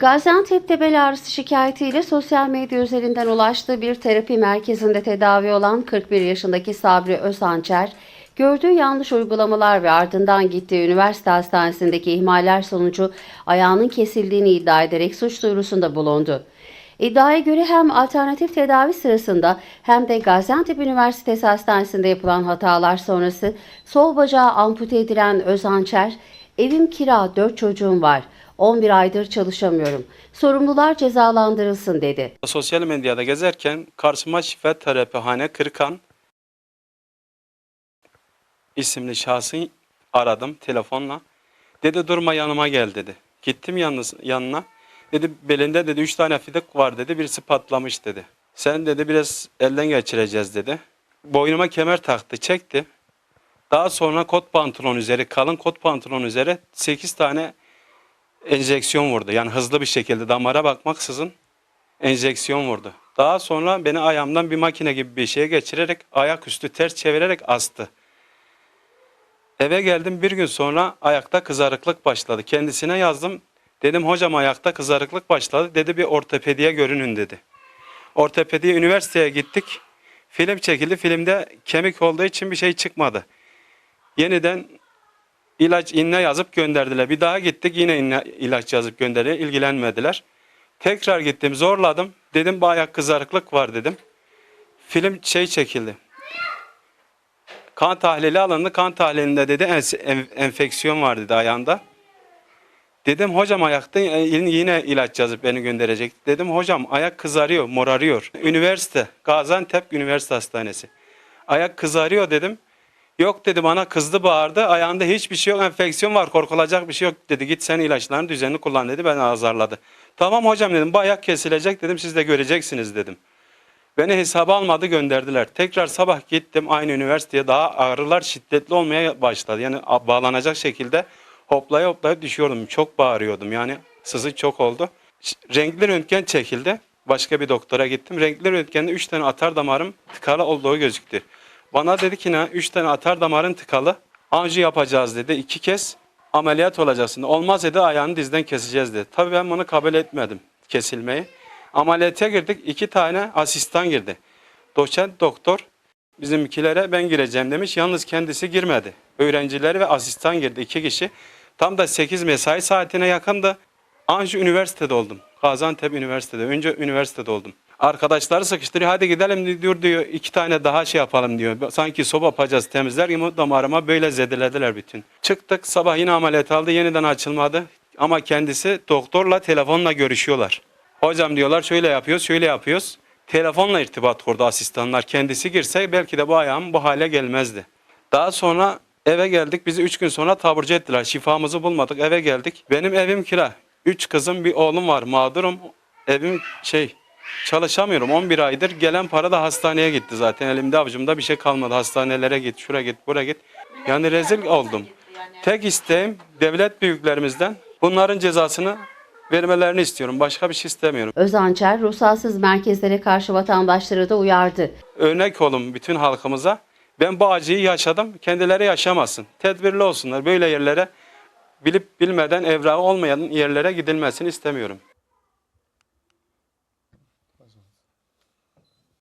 Gaziantep'te bel ağrısı şikayetiyle sosyal medya üzerinden ulaştığı bir terapi merkezinde tedavi olan 41 yaşındaki Sabri Özhançer, gördüğü yanlış uygulamalar ve ardından gittiği üniversite hastanesindeki ihmaller sonucu ayağının kesildiğini iddia ederek suç duyurusunda bulundu. İddiaya göre hem alternatif tedavi sırasında hem de Gaziantep Üniversitesi Hastanesi'nde yapılan hatalar sonrası sol bacağı ampute edilen Özhançer, evim kira 4 çocuğum var, 11 aydır çalışamıyorum, sorumlular cezalandırılsın dedi. Sosyal medyada gezerken karşıma şifa terapihane Kırkan isimli şahsı aradım telefonla. Dedi durma yanıma gel dedi. Gittim yalnız yanına. Dedi belinde dedi üç tane fidik var dedi. Birisi patlamış dedi. Sen dedi biraz elden geçireceğiz dedi. Boynuma kemer taktı çekti. Daha sonra kot pantolon üzeri kalın kot pantolon üzeri 8 tane enjeksiyon vurdu. Yani hızlı bir şekilde damara bakmaksızın enjeksiyon vurdu. Daha sonra beni ayağımdan bir makine gibi bir şeye geçirerek ayaküstü ters çevirerek astı. Eve geldim bir gün sonra ayakta kızarıklık başladı. Kendisine yazdım. Dedim hocam ayakta kızarıklık başladı. Dedi bir ortopediye görünün dedi. Ortopediye üniversiteye gittik. Film çekildi. Filmde kemik olduğu için bir şey çıkmadı. Yeniden ilaç inne yazıp gönderdiler. Bir daha gittik yine inne, ilaç yazıp gönderdiler. İlgilenmediler. Tekrar gittim zorladım. Dedim bu ayak kızarıklık var dedim. Film şey çekildi. Kan tahlili alındı. Kan tahlilinde dedi enfeksiyon var dedi ayağında. Dedim hocam ayakta e, yine ilaç yazıp beni gönderecek. Dedim hocam ayak kızarıyor, morarıyor. Üniversite, Gaziantep Üniversite Hastanesi. Ayak kızarıyor dedim. Yok dedi bana kızdı bağırdı. Ayağında hiçbir şey yok, enfeksiyon var, korkulacak bir şey yok dedi. Git sen ilaçlarını düzenli kullan dedi. Beni azarladı. Tamam hocam dedim bu ayak kesilecek dedim siz de göreceksiniz dedim. Beni hesaba almadı gönderdiler. Tekrar sabah gittim aynı üniversiteye daha ağrılar şiddetli olmaya başladı. Yani bağlanacak şekilde hoplaya hoplaya düşüyordum. Çok bağırıyordum yani sızı çok oldu. Renkli röntgen çekildi. Başka bir doktora gittim. Renkli röntgende 3 tane atar damarım tıkalı olduğu gözüktü. Bana dedi ki ne 3 tane atar damarın tıkalı. Anji yapacağız dedi. iki kez ameliyat olacaksın. Olmaz dedi ayağını dizden keseceğiz dedi. Tabii ben bunu kabul etmedim kesilmeyi. Ameliyata girdik. iki tane asistan girdi. Doçent doktor bizimkilere ben gireceğim demiş. Yalnız kendisi girmedi. Öğrencileri ve asistan girdi. iki kişi. Tam da 8 mesai saatine yakındı. Anji üniversitede oldum. Gaziantep Üniversitede. Önce üniversitede oldum. Arkadaşları sıkıştırıyor. Hadi gidelim diyor diyor. iki tane daha şey yapalım diyor. Sanki soba yapacağız temizler gibi damarıma böyle zedelediler bütün. Çıktık sabah yine ameliyat aldı. Yeniden açılmadı. Ama kendisi doktorla telefonla görüşüyorlar. Hocam diyorlar şöyle yapıyoruz şöyle yapıyoruz. Telefonla irtibat kurdu asistanlar. Kendisi girse belki de bu ayağım bu hale gelmezdi. Daha sonra eve geldik. Bizi üç gün sonra taburcu ettiler. Şifamızı bulmadık. Eve geldik. Benim evim kira. Üç kızım bir oğlum var. Mağdurum. Evim şey çalışamıyorum. 11 aydır gelen para da hastaneye gitti zaten. Elimde avucumda bir şey kalmadı. Hastanelere git, şuraya git, buraya git. Yani rezil oldum. Tek isteğim devlet büyüklerimizden bunların cezasını vermelerini istiyorum. Başka bir şey istemiyorum. Özhançer, ruhsatsız merkezlere karşı vatandaşları da uyardı. örnek olun bütün halkımıza. Ben bu acıyı yaşadım. Kendileri yaşamasın. Tedbirli olsunlar. Böyle yerlere bilip bilmeden evrağı olmayan yerlere gidilmesini istemiyorum.